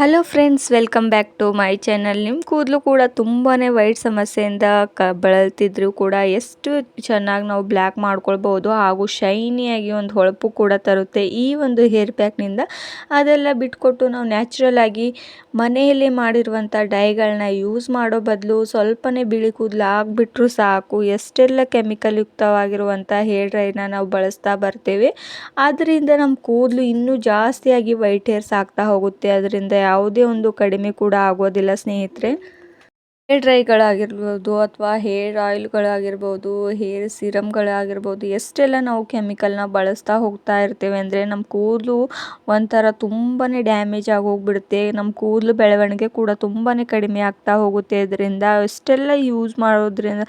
Hello friends welcome back to my channel ನಿಮ್ಮ ಕೂದಲು ಕೂಡ ತುಂಬಾ ವೈಟ್ ಸಮಸ್ಯೆಯಿಂದ ಕ, ಬಳಲ್ತಿದ್ರು ಕೂಡ ಎಷ್ಟು ಚೆನ್ನಾಗಿ ನಾವು ಬ್ಲ್ಯಾಕ್ ಮಾಡ್ಕೊಳ್ಬೋದು ಹಾಗೂ ಶೈನಿಯಾಗಿ ಒಂದು ಹೊಳಪು ಕೂಡ ತರುತ್ತೆ ಈ ಒಂದು ಹೇರ್ ಪ್ಯಾಕ್ನಿಂದ ಅದೆಲ್ಲ ಬಿಟ್ಕೊಟ್ಟು ನಾವು ನ್ಯಾಚುರಲ್ ಆಗಿ ಮನೆಯಲ್ಲಿ ಮಾಡಿರುವಂಥ ಡೈಗಳನ್ನ ಯೂಸ್ ಮಾಡೋ ಬದಲು ಸ್ವಲ್ಪನೇ ಬಿಳಿ ಕೂದಲು ಆಗಿಬಿಟ್ರು ಸಾಕು. ಎಷ್ಟೆಲ್ಲ ಕೆಮಿಕಲ್ ಯುಕ್ತವಾಗಿರುವಂಥ ಹೇರ್ ಡ್ರೈನ ನಾವು ಬಳಸ್ತಾ ಬರ್ತೇವೆ. ಆದ್ದರಿಂದ ನಮ್ಮ ಕೂದಲು ಇನ್ನೂ ಜಾಸ್ತಿಯಾಗಿ ವೈಟ್ ಹೇರ್ಸ್ ಆಗ್ತಾ ಹೋಗುತ್ತೆ. ಅದರಿಂದ ಯಾವುದೇ ಒಂದು ಕಡಿಮೆ ಕೂಡ ಆಗೋದಿಲ್ಲ, ಸ್ನೇಹಿತರೆ. ಹೇರ್ ಡ್ರೈಗಳಾಗಿರ್ಬೋದು ಅಥವಾ ಹೇರ್ ಆಯಿಲ್ಗಳಾಗಿರ್ಬೋದು, ಹೇರ್ ಸಿರಮ್ಗಳಾಗಿರ್ಬೋದು, ಎಷ್ಟೆಲ್ಲ ನಾವು ಕೆಮಿಕಲ್ನ ಬಳಸ್ತಾ ಹೋಗ್ತಾ ಇರ್ತೇವೆ ಅಂದರೆ ನಮ್ಮ ಕೂದಲು ಒಂಥರ ತುಂಬಾ ಡ್ಯಾಮೇಜ್ ಆಗೋಗ್ಬಿಡುತ್ತೆ. ನಮ್ಮ ಕೂದಲು ಬೆಳವಣಿಗೆ ಕೂಡ ತುಂಬಾ ಕಡಿಮೆ ಆಗ್ತಾ ಹೋಗುತ್ತೆ. ಇದರಿಂದ ಎಷ್ಟೆಲ್ಲ ಯೂಸ್ ಮಾಡೋದ್ರಿಂದ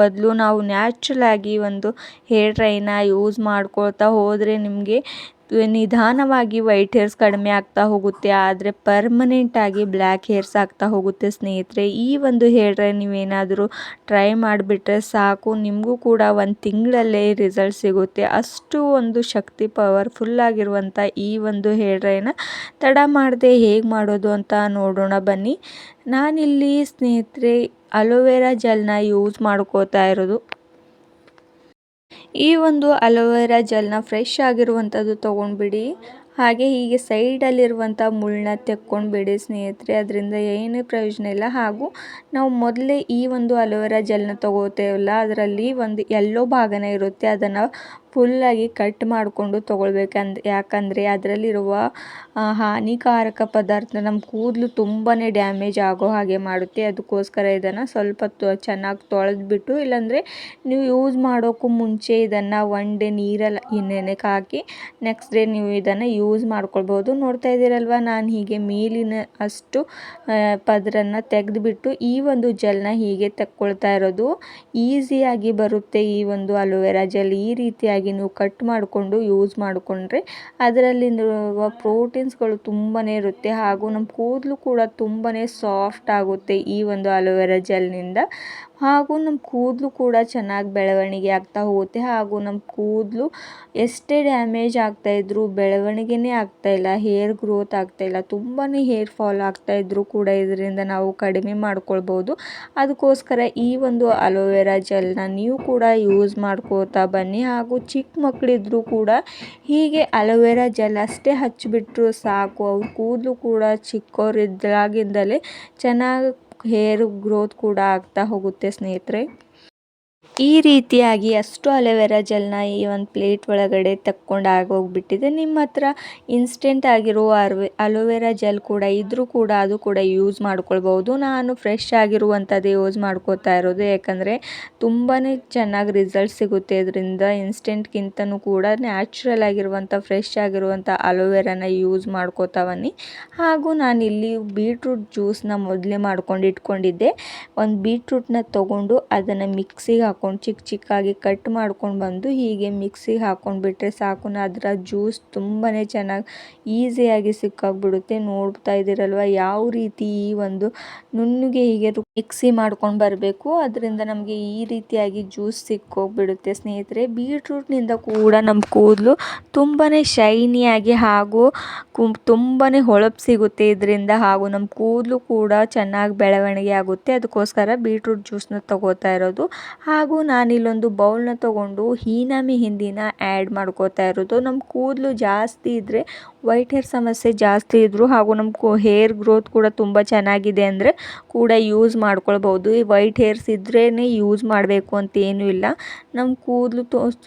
ಬದಲು ನಾವು ನ್ಯಾಚುರಲ್ ಆಗಿ ಒಂದು ಹೇರ್ ಡ್ರೈನ ಯೂಸ್ ಮಾಡ್ಕೊಳ್ತಾ ಹೋದರೆ ನಿಮಗೆ ನಿಧಾನವಾಗಿ ವೈಟ್ ಹೇರ್ಸ್ ಕಡಿಮೆ ಆಗ್ತಾ ಹೋಗುತ್ತೆ, ಆದರೆ ಪರ್ಮನೆಂಟಾಗಿ ಬ್ಲ್ಯಾಕ್ ಹೇರ್ಸ್ ಆಗ್ತಾ ಹೋಗುತ್ತೆ ಸ್ನೇಹಿತರೆ. ಈ ಒಂದು ಹೇರ್ ನೀವೇನಾದರೂ ಟ್ರೈ ಮಾಡಿಬಿಟ್ರೆ ಸಾಕು, ನಿಮಗೂ ಕೂಡ ಒಂದು ತಿಂಗಳಲ್ಲೇ ರಿಸಲ್ಟ್ ಸಿಗುತ್ತೆ. ಅಷ್ಟು ಒಂದು ಶಕ್ತಿ ಪವರ್ಫುಲ್ ಆಗಿರುವಂಥ ಈ ಒಂದು ಹೇರ್ ತಡ ಮಾಡದೆ ಹೇಗೆ ಮಾಡೋದು ಅಂತ ನೋಡೋಣ ಬನ್ನಿ. ನಾನಿಲ್ಲಿ ಸ್ನೇಹಿತರೆ ಅಲೋವೆರಾ ಜೆಲ್ನ ಯೂಸ್ ಮಾಡ್ಕೋತಾ ಇರೋದು. ಈ ಒಂದು ಅಲೋವೆರಾ ಜೆಲ್ನ ಫ್ರೆಶ್ ಆಗಿರುವಂಥದ್ದು ತೊಗೊಂಡ್ಬಿಡಿ. ಹಾಗೆ ಹೀಗೆ ಸೈಡಲ್ಲಿರುವಂಥ ಮುಳ್ಳನ್ನ ತೆಕ್ಕೊಂಡ್ಬಿಡಿ ಸ್ನೇಹಿತರೆ, ಅದರಿಂದ ಏನು ಪ್ರಯೋಜನ ಇಲ್ಲ. ಹಾಗೂ ನಾವು ಮೊದಲೇ ಈ ಒಂದು ಅಲೋವೆರಾ ಜೆಲ್ನ ತೊಗೋತೇವಲ್ಲ, ಅದರಲ್ಲಿ ಒಂದು ಎಲ್ಲೋ ಭಾಗನೇ ಇರುತ್ತೆ. ಅದನ್ನು ಫುಲ್ಲಾಗಿ ಕಟ್ ಮಾಡಿಕೊಂಡು ತೊಗೊಳ್ಬೇಕಂದ್, ಯಾಕಂದರೆ ಅದರಲ್ಲಿರುವ ಹಾನಿಕಾರಕ ಪದಾರ್ಥ ನಮ್ಮ ಕೂದಲು ತುಂಬಾ ಡ್ಯಾಮೇಜ್ ಆಗೋ ಹಾಗೆ ಮಾಡುತ್ತೆ. ಅದಕ್ಕೋಸ್ಕರ ಇದನ್ನು ಸ್ವಲ್ಪ ಚೆನ್ನಾಗಿ ತೊಳೆದ್ಬಿಟ್ಟು, ಇಲ್ಲಾಂದರೆ ನೀವು ಯೂಸ್ ಮಾಡೋಕ್ಕೂ ಮುಂಚೆ ಇದನ್ನು ಒನ್ ಡೇ ನೀರಲ್ಲಿ ನೆನೆಗೆ ಹಾಕಿ, ನೆಕ್ಸ್ಟ್ ಡೇ ನೀವು ಇದನ್ನು ಯೂಸ್ ಮಾಡ್ಕೊಳ್ಬೋದು ನೋಡ್ತಾ ಇದ್ದೀರಲ್ವ? ನಾನು ಹೀಗೆ ಮೇಲಿನ ಅಷ್ಟು ಪದರನ್ನು ತೆಗೆದುಬಿಟ್ಟು ಈ ಒಂದು ಜೆಲ್ನ ಹೀಗೆ ತಕ್ಕೊಳ್ತಾ ಇರೋದು ಈಸಿಯಾಗಿ ಬರುತ್ತೆ. ಈ ಒಂದು ಅಲೋವೆರಾ ಜೆಲ್ ಈ ರೀತಿಯಾಗಿ ನೀವು ಕಟ್ ಮಾಡಿಕೊಂಡು ಯೂಸ್ ಮಾಡಿಕೊಂಡ್ರೆ ಅದರಲ್ಲಿರುವ ಪ್ರೋಟೀನ್ಸ್ಗಳು ತುಂಬಾ ಇರುತ್ತೆ. ಹಾಗೂ ನಮ್ಮ ಕೂದಲು ಕೂಡ ತುಂಬಾ ಸಾಫ್ಟ್ ಆಗುತ್ತೆ ಈ ಒಂದು ಅಲೋವೆರಾ ಜೆಲ್ನಿಂದ ಹಾಗೂ ನಮ್ಮ ಕೂದಲು ಕೂಡ ಚೆನ್ನಾಗಿ ಬೆಳವಣಿಗೆ ಆಗ್ತಾ ಹೋಗುತ್ತೆ. ಹಾಗೂ ನಮ್ಮ ಕೂದಲು ಎಷ್ಟೇ ಡ್ಯಾಮೇಜ್ ಆಗ್ತಾ ಇದ್ರೂ ಬೆಳವಣಿಗೆನೇ ಇಲ್ಲ. ಹೇರ್ ಗ್ರೋತ್ ಆಗ್ತಾಯಿಲ್ಲ ತುಂಬಾ ಹೇರ್ ಫಾಲ್ ಇದ್ದರೂ ಕೂಡ ಇದರಿಂದ ನಾವು ಕಡಿಮೆ ಮಾಡ್ಕೊಳ್ಬೋದು. ಅದಕ್ಕೋಸ್ಕರ ಈ ಒಂದು ಅಲೋವೆರಾ ಜೆಲ್ನ ನೀವು ಕೂಡ ಯೂಸ್ ಮಾಡ್ಕೋತಾ ಬನ್ನಿ. ಹಾಗೂ ಚಿಕ್ಕ ಮಕ್ಕಳಿದ್ರು ಕೂಡ ಹೀಗೆ ಅಲೋವೆರಾ ಜೆಲ್ ಅಷ್ಟೇ ಹಚ್ಚಿಬಿಟ್ರು ಸಾಕು. ಅವ್ರ ಕೂದಲು ಕೂಡ ಚಿಕ್ಕವರಿದ್ದಾಗಿಂದಲೇ ಚೆನ್ನಾಗಿ ಹೇರ್ ಗ್ರೋತ್ ಕೂಡ ಆಗ್ತಾ ಹೋಗುತ್ತೆ ಸ್ನೇಹಿತರೆ. ಈ ರೀತಿಯಾಗಿ ಅಷ್ಟು ಅಲೋವೆರಾ ಜೆಲ್ನ ಈ ಒಂದು ಪ್ಲೇಟ್ ಒಳಗಡೆ ತಕ್ಕೊಂಡು ಆಗೋಗ್ಬಿಟ್ಟಿದೆ. ನಿಮ್ಮ ಹತ್ರ ಇನ್ಸ್ಟೆಂಟ್ ಆಗಿರುವ ಅರ್ವೆ ಅಲೋವೆರಾ ಜೆಲ್ ಕೂಡ ಇದ್ದರೂ ಕೂಡ ಅದು ಕೂಡ ಯೂಸ್ ಮಾಡ್ಕೊಳ್ಬೋದು ನಾನು ಫ್ರೆಶ್ ಆಗಿರುವಂಥದ್ದು ಯೂಸ್ ಮಾಡ್ಕೋತಾ ಇರೋದು. ಯಾಕಂದರೆ ತುಂಬಾ ಚೆನ್ನಾಗಿ ರಿಸಲ್ಟ್ ಸಿಗುತ್ತೆ. ಇದರಿಂದ ಇನ್ಸ್ಟೆಂಟ್ಗಿಂತನೂ ಕೂಡ ನ್ಯಾಚುರಲ್ ಆಗಿರುವಂಥ, ಫ್ರೆಶ್ ಆಗಿರುವಂಥ ಅಲೋವೆರಾನ ಯೂಸ್ ಮಾಡ್ಕೋತಾ ಬನ್ನಿ. ಹಾಗೂ ನಾನಿಲ್ಲಿ ಬೀಟ್ರೂಟ್ ಜ್ಯೂಸನ್ನ ಮೊದಲೇ ಮಾಡ್ಕೊಂಡು ಇಟ್ಕೊಂಡಿದ್ದೆ. ಒಂದು ಬೀಟ್ರೂಟ್ನ ತೊಗೊಂಡು ಅದನ್ನು ಮಿಕ್ಸಿಗೆ ಹಾಕಿ ಹಾಕ್ಕೊಂಡು ಚಿಕ್ಕ ಚಿಕ್ಕಾಗಿ ಕಟ್ ಮಾಡ್ಕೊಂಡು ಬಂದು ಹೀಗೆ ಮಿಕ್ಸಿಗೆ ಹಾಕ್ಕೊಂಡ್ಬಿಟ್ರೆ ಸಾಕು. ಅದರ ಜ್ಯೂಸ್ ತುಂಬಾ ಚೆನ್ನಾಗಿ ಈಸಿಯಾಗಿ ಸಿಕ್ಕಾಗ್ಬಿಡುತ್ತೆ. ನೋಡ್ತಾ ಇದ್ದೀರಲ್ವ? ಯಾವ ರೀತಿ ಈ ಒಂದು ನುಣ್ಣಗೆ ಹೀಗೆ ಮಿಕ್ಸಿ ಮಾಡ್ಕೊಂಡು ಬರಬೇಕು. ಅದರಿಂದ ನಮಗೆ ಈ ರೀತಿಯಾಗಿ ಜ್ಯೂಸ್ ಸಿಕ್ಕೋಗ್ಬಿಡುತ್ತೆ. ಸ್ನೇಹಿತರೆ, ಬೀಟ್ರೂಟ್ನಿಂದ ಕೂಡ ನಮ್ಮ ಕೂದಲು ತುಂಬಾ ಶೈನಿಯಾಗಿ ಹಾಗೂ ತುಂಬಾ ಹೊಳಪು ಸಿಗುತ್ತೆ. ಇದರಿಂದ ಹಾಗೂ ನಮ್ಮ ಕೂದಲು ಕೂಡ ಚೆನ್ನಾಗಿ ಬೆಳವಣಿಗೆ ಆಗುತ್ತೆ. ಅದಕ್ಕೋಸ್ಕರ ಬೀಟ್ರೂಟ್ ಜ್ಯೂಸ್ನ ತಗೋತಾ ಇರೋದು. ಹಾಗೂ ನಾನಿಲ್ಲೊಂದು ಬೌಲ್ನ ತೊಗೊಂಡು ಹೀನಾಮಿ ಮೆಹಂದಿನ ಆ್ಯಡ್ ಮಾಡ್ಕೋತಾ ಇರೋದು. ನಮ್ಮ ಕೂದಲು ಜಾಸ್ತಿ ಇದ್ದರೆ ವೈಟ್ ಹೇರ್ ಸಮಸ್ಯೆ ಜಾಸ್ತಿ ಇದ್ದರೂ ಹಾಗೂ ನಮ್ಮ ಹೇರ್ ಗ್ರೋತ್ ಕೂಡ ತುಂಬ ಚೆನ್ನಾಗಿದೆ ಅಂದರೆ ಕೂಡ ಯೂಸ್ ಮಾಡ್ಕೊಳ್ಬೋದು ಈ ವೈಟ್ ಹೇರ್ಸ್ ಇದ್ರೇ ಯೂಸ್ ಮಾಡಬೇಕು ಅಂತ ಏನೂ ಇಲ್ಲ. ನಮ್ಮ ಕೂದಲು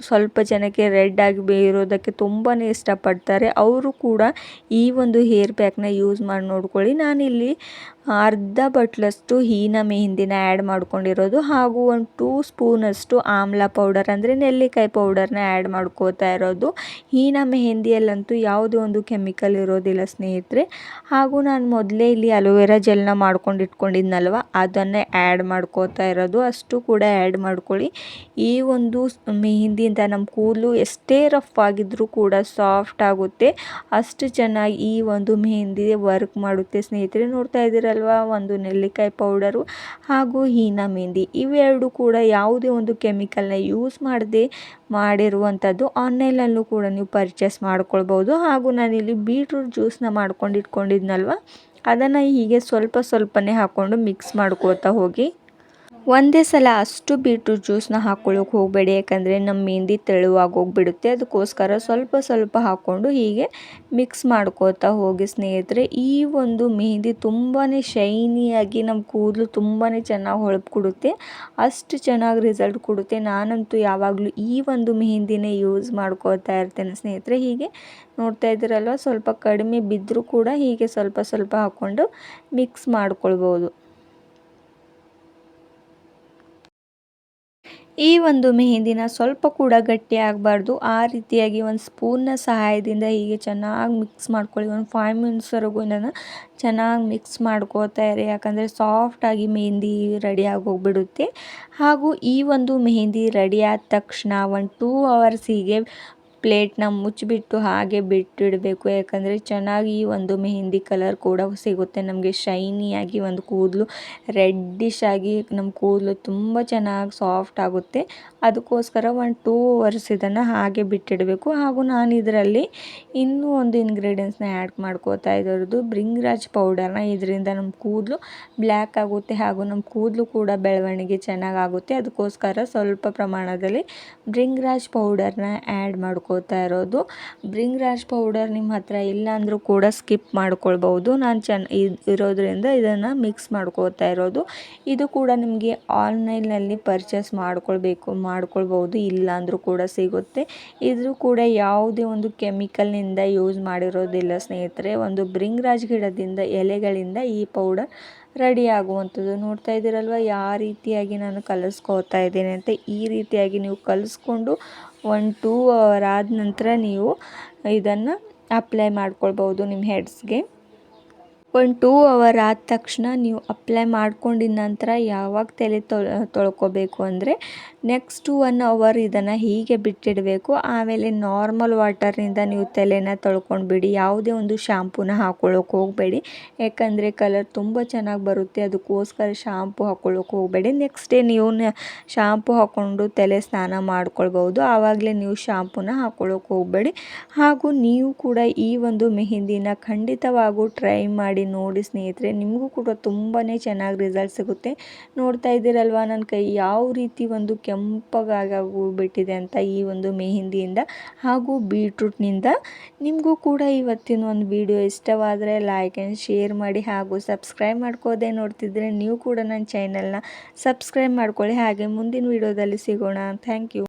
ಸ್ವಲ್ಪ ಜನಕ್ಕೆ ರೆಡ್ ಆಗಿ ಇರೋದಕ್ಕೆ ತುಂಬಾ ಇಷ್ಟಪಡ್ತಾರೆ. ಅವರು ಕೂಡ ಈ ಒಂದು ಹೇರ್ ಪ್ಯಾಕ್ನ ಯೂಸ್ ಮಾಡಿ ನೋಡ್ಕೊಳ್ಳಿ. ನಾನಿಲ್ಲಿ ಅರ್ಧ ಬಟ್ಲಷ್ಟು ಹೀನ ಮೆಹಂದಿನ ಆ್ಯಡ್ ಮಾಡ್ಕೊಂಡಿರೋದು ಹಾಗೂ ಒಂದು ಟೂ ಸ್ಪೂನಷ್ಟು ಆಮ್ಲ ಪೌಡರ್ ಅಂದರೆ ನೆಲ್ಲಿಕಾಯಿ ಪೌಡರ್ನ ಆ್ಯಡ್ ಮಾಡ್ಕೋತಾ ಇರೋದು. ಹೀನ ಮೆಹಂದಿಯಲ್ಲಂತೂ ಯಾವುದೇ ಒಂದು ಕೆಮಿಕಲ್ ಇರೋದಿಲ್ಲ ಸ್ನೇಹಿತರೆ. ಹಾಗೂ ನಾನು ಮೊದಲೇ ಇಲ್ಲಿ ಅಲೋವೆರಾ ಜೆಲ್ನ ಮಾಡ್ಕೊಂಡು ಇಟ್ಕೊಂಡಿದ್ನಲ್ವ? ಅದನ್ನೇ ಆ್ಯಡ್ ಮಾಡ್ಕೋತಾ ಇರೋದು. ಅಷ್ಟು ಕೂಡ ಆ್ಯಡ್ ಮಾಡ್ಕೊಳ್ಳಿ. ಈ ಒಂದು ಮೆಹಂದಿಯಿಂದ ನಮ್ಮ ಕೂದಲು ಎಷ್ಟೇ ರಫ್ ಆಗಿದ್ರೂ ಕೂಡ ಸಾಫ್ಟ್ ಆಗುತ್ತೆ. ಅಷ್ಟು ಚೆನ್ನಾಗಿ ಈ ಒಂದು ಮೆಹಂದಿ ವರ್ಕ್ ಮಾಡುತ್ತೆ ಸ್ನೇಹಿತರೆ. ನೋಡ್ತಾ ಇದ್ದೀರಲ್ಲ ಅಲ್ವಾ? ಒಂದು ನೆಲ್ಲಿಕಾಯಿ ಪೌಡರು ಹಾಗೂ ಹೀನ ಮೆಹಂದಿ ಇವೆರಡು ಕೂಡ ಯಾವುದೇ ಒಂದು ಕೆಮಿಕಲ್ನ ಯೂಸ್ ಮಾಡದೆ ಮಾಡಿರುವಂಥದ್ದು ಆನ್ಲೈನಲ್ಲೂ ಕೂಡ ನೀವು ಪರ್ಚೇಸ್ ಮಾಡ್ಕೊಳ್ಬೋದು. ಹಾಗೂ ನಾನಿಲ್ಲಿ ಬೀಟ್ರೂಟ್ ಜ್ಯೂಸನ್ನ ಮಾಡ್ಕೊಂಡು ಇಟ್ಕೊಂಡಿದ್ನಲ್ವ ಅದನ್ನು ಹೀಗೆ ಸ್ವಲ್ಪ ಸ್ವಲ್ಪನೇ ಹಾಕ್ಕೊಂಡು ಮಿಕ್ಸ್ ಮಾಡ್ಕೋತಾ ಹೋಗಿ. ಒಂದೇ ಸಲ ಅಷ್ಟು ಬೀಟ್ರೂಟ್ ಜ್ಯೂಸನ್ನ ಹಾಕ್ಕೊಳ್ಳೋಕೆ ಹೋಗಬೇಡಿ. ಯಾಕಂದರೆ ನಮ್ಮ ಮೆಹಂದಿ ತೆಳುವಾಗಿ ಹೋಗ್ಬಿಡುತ್ತೆ. ಅದಕ್ಕೋಸ್ಕರ ಸ್ವಲ್ಪ ಸ್ವಲ್ಪ ಹಾಕ್ಕೊಂಡು ಹೀಗೆ ಮಿಕ್ಸ್ ಮಾಡ್ಕೋತಾ ಹೋಗಿ ಸ್ನೇಹಿತರೆ, ಈ ಒಂದು ಮೆಹಂದಿ ತುಂಬಾ ಶೈನಿಯಾಗಿ ನಮ್ಮ ಕೂದಲು ತುಂಬಾ ಚೆನ್ನಾಗಿ ಹೊಳಪು ಕೊಡುತ್ತೆ ಅಷ್ಟು ಚೆನ್ನಾಗಿ ರಿಸಲ್ಟ್ ಕೊಡುತ್ತೆ. ನಾನಂತೂ ಯಾವಾಗಲೂ ಈ ಒಂದು ಮೆಹಂದಿನೇ ಯೂಸ್ ಮಾಡ್ಕೋತಾ ಇರ್ತೇನೆ ಸ್ನೇಹಿತರೆ. ಹೀಗೆ ನೋಡ್ತಾ ಇದ್ದೀರಲ್ವ? ಸ್ವಲ್ಪ ಕಡಿಮೆ ಬಿದ್ದರೂ ಕೂಡ ಹೀಗೆ ಸ್ವಲ್ಪ ಸ್ವಲ್ಪ ಹಾಕ್ಕೊಂಡು ಮಿಕ್ಸ್ ಮಾಡ್ಕೊಳ್ಬೋದು. ಈ ಒಂದು ಮೆಹೆಂದಿನ ಸ್ವಲ್ಪ ಕೂಡ ಗಟ್ಟಿ ಆಗಬಾರ್ದು. ಆ ರೀತಿಯಾಗಿ ಒಂದು ಸ್ಪೂನ್ನ ಸಹಾಯದಿಂದ ಹೀಗೆ ಚೆನ್ನಾಗಿ ಮಿಕ್ಸ್ ಮಾಡ್ಕೊಳ್ಳಿ. ಒಂದು ಫೈವ್ ಮಿನಿಟ್ಸ್ವರೆಗೂ ನಾನು ಚೆನ್ನಾಗಿ ಮಿಕ್ಸ್ ಮಾಡ್ಕೋತಾ ಇರಿ. ಯಾಕಂದರೆ ಸಾಫ್ಟಾಗಿ ಮೆಹಂದಿ ರೆಡಿ ಆಗೋಗ್ಬಿಡುತ್ತೆ. ಹಾಗೂ ಈ ಒಂದು ಮೆಹಂದಿ ರೆಡಿ ಆದ ತಕ್ಷಣ ಒಂದು ಟೂ ಅವರ್ಸ್ ಹೀಗೆ ಪ್ಲೇಟ್ನ ಮುಚ್ಚಿಬಿಟ್ಟು ಹಾಗೆ ಬಿಟ್ಟಿಡಬೇಕು. ಯಾಕಂದರೆ ಚೆನ್ನಾಗಿ ಒಂದು ಮೆಹೆಂದಿ ಕಲರ್ ಕೂಡ ಸಿಗುತ್ತೆ. ನಮಗೆ ಶೈನಿಯಾಗಿ ಒಂದು ಕೂದಲು ರೆಡ್ಡಿಶ್ ಆಗಿ ನಮ್ಮ ಕೂದಲು ತುಂಬ ಚೆನ್ನಾಗಿ ಸಾಫ್ಟ್ ಆಗುತ್ತೆ. ಅದಕ್ಕೋಸ್ಕರ ಒಂದು ಟೂ ಅವರ್ಸ್ ಇದನ್ನು ಹಾಗೆ ಬಿಟ್ಟಿಡಬೇಕು. ಹಾಗೂ ನಾನು ಇದರಲ್ಲಿ ಇನ್ನೂ ಒಂದು ಇಂಗ್ರೀಡಿಯೆಂಟ್ಸ್ನ ಆ್ಯಡ್ ಮಾಡ್ಕೋತಾ ಇರೋದು ಬ್ರಿಂಗ್ರಾಜ್ ಪೌಡರ್ನ ಇದರಿಂದ ನಮ್ಮ ಕೂದಲು ಬ್ಲ್ಯಾಕ್ ಆಗುತ್ತೆ ಹಾಗೂ ನಮ್ಮ ಕೂದಲು ಕೂಡ ಬೆಳವಣಿಗೆ ಚೆನ್ನಾಗಾಗುತ್ತೆ. ಅದಕ್ಕೋಸ್ಕರ ಸ್ವಲ್ಪ ಪ್ರಮಾಣದಲ್ಲಿ ಬ್ರಿಂಗ್ರಾಜ್ ಪೌಡರ್ನ ಆ್ಯಡ್ ಮಾಡ್ಕೋ ಮಾಡ್ಕೋತಾ ಇರೋದು. ಬ್ರಿಂಗ್ ಪೌಡರ್ ನಿಮ್ಮ ಹತ್ರ ಇಲ್ಲ ಅಂದರೂ ಕೂಡ ಸ್ಕಿಪ್ ಮಾಡ್ಕೊಳ್ಬೋದು ನಾನು ಚೆನ್ನ ಇರೋದ್ರಿಂದ ಇದನ್ನು ಮಿಕ್ಸ್ ಮಾಡ್ಕೋತಾ ಇರೋದು. ಇದು ಕೂಡ ನಿಮಗೆ ಆನ್ಲೈನಲ್ಲಿ ಪರ್ಚೇಸ್ ಮಾಡ್ಕೊಳ್ಬೇಕು ಮಾಡ್ಕೊಳ್ಬೋದು ಇಲ್ಲ ಅಂದರೂ ಕೂಡ ಸಿಗುತ್ತೆ. ಇದು ಕೂಡ ಯಾವುದೇ ಒಂದು ಕೆಮಿಕಲ್ನಿಂದ ಯೂಸ್ ಮಾಡಿರೋದಿಲ್ಲ ಸ್ನೇಹಿತರೆ. ಒಂದು ಬ್ರಿಂಗ್ ರಾಜ್ ಗಿಡದಿಂದ, ಎಲೆಗಳಿಂದ ಈ ಪೌಡರ್ ರೆಡಿ ಆಗುವಂಥದ್ದು. ನೋಡ್ತಾ ಇದ್ದೀರಲ್ವ? ಯಾವ ರೀತಿಯಾಗಿ ನಾನು ಕಲಿಸ್ಕೋತಾ ಇದ್ದೀನಿ ಅಂತ ಈ ರೀತಿಯಾಗಿ ನೀವು ಕಲಿಸ್ಕೊಂಡು ಒನ್ ಟೂ ಅವರ್ ಆದ ನಂತರ ನೀವು ಇದನ್ನು ಅಪ್ಲೈ ಮಾಡ್ಕೊಳ್ಬೋದು ನಿಮ್ಮ ಹೆಡ್ಸ್ಗೆ ಒಂದು ಟೂ ಅವರ್ ಆದ ತಕ್ಷಣ ನೀವು ಅಪ್ಲೈ ಮಾಡ್ಕೊಂಡಿದ ನಂತರ ಯಾವಾಗ ತಲೆ ತೊಳ್ಕೊಬೇಕು ಅಂದರೆ ನೆಕ್ಸ್ಟ್ ಒನ್ ಅವರ್ ಇದನ್ನು ಹೀಗೆ ಬಿಟ್ಟಿಡಬೇಕು. ಆಮೇಲೆ ನಾರ್ಮಲ್ ವಾಟರ್ನಿಂದ ನೀವು ತಲೆನ ತೊಳ್ಕೊಂಡ್ಬಿಡಿ. ಯಾವುದೇ ಒಂದು ಶಾಂಪೂನ ಹಾಕೊಳ್ಳೋಕೆ ಹೋಗಬೇಡಿ. ಯಾಕಂದರೆ ಕಲರ್ ತುಂಬ ಚೆನ್ನಾಗಿ ಬರುತ್ತೆ. ಅದಕ್ಕೋಸ್ಕರ ಶಾಂಪು ಹಾಕೊಳ್ಳೋಕೆ ಹೋಗಬೇಡಿ. ನೆಕ್ಸ್ಟ್ ಡೇ ನೀವು ಶಾಂಪು ಹಾಕ್ಕೊಂಡು ತಲೆ ಸ್ನಾನ ಮಾಡ್ಕೊಳ್ಬೋದು ಆವಾಗಲೇ ನೀವು ಶಾಂಪೂನ ಹಾಕೊಳ್ಳೋಕೆ ಹೋಗಬೇಡಿ. ಹಾಗೂ ನೀವು ಕೂಡ ಈ ಒಂದು ಮೆಹಂದಿನ ಖಂಡಿತವಾಗೂ ಟ್ರೈ ಮಾಡಿ ನೋಡಿ ಸ್ನೇಹಿತರೆ, ನಿಮಗೂ ಕೂಡ ತುಂಬಾ ಚೆನ್ನಾಗಿ ರಿಸಲ್ಟ್ ಸಿಗುತ್ತೆ. ನೋಡ್ತಾ ಇದ್ದೀರಲ್ವ ನನ್ನ ಕೈ ಯಾವ ರೀತಿ ಒಂದು ಕೆಂಪಗಾಗೋಗ್ಬಿಟ್ಟಿದೆ ಅಂತ ಈ ಒಂದು ಮೆಹಂದಿಯಿಂದ ಹಾಗೂ ಬೀಟ್ರೂಟ್ನಿಂದ ನಿಮಗೂ ಕೂಡ ಇವತ್ತಿನ ಒಂದು ವಿಡಿಯೋ ಇಷ್ಟವಾದರೆ ಲೈಕ್ ಆ್ಯಂಡ್ ಶೇರ್ ಮಾಡಿ ಹಾಗೂ ಸಬ್ಸ್ಕ್ರೈಬ್ ಮಾಡ್ಕೋದೆ ನೋಡ್ತಿದ್ರೆ ನೀವು ಕೂಡ ನನ್ನ ಚಾನಲ್ನ ಸಬ್ಸ್ಕ್ರೈಬ್ ಮಾಡ್ಕೊಳ್ಳಿ. ಹಾಗೆ ಮುಂದಿನ ವಿಡಿಯೋದಲ್ಲಿ ಸಿಗೋಣ. Thank you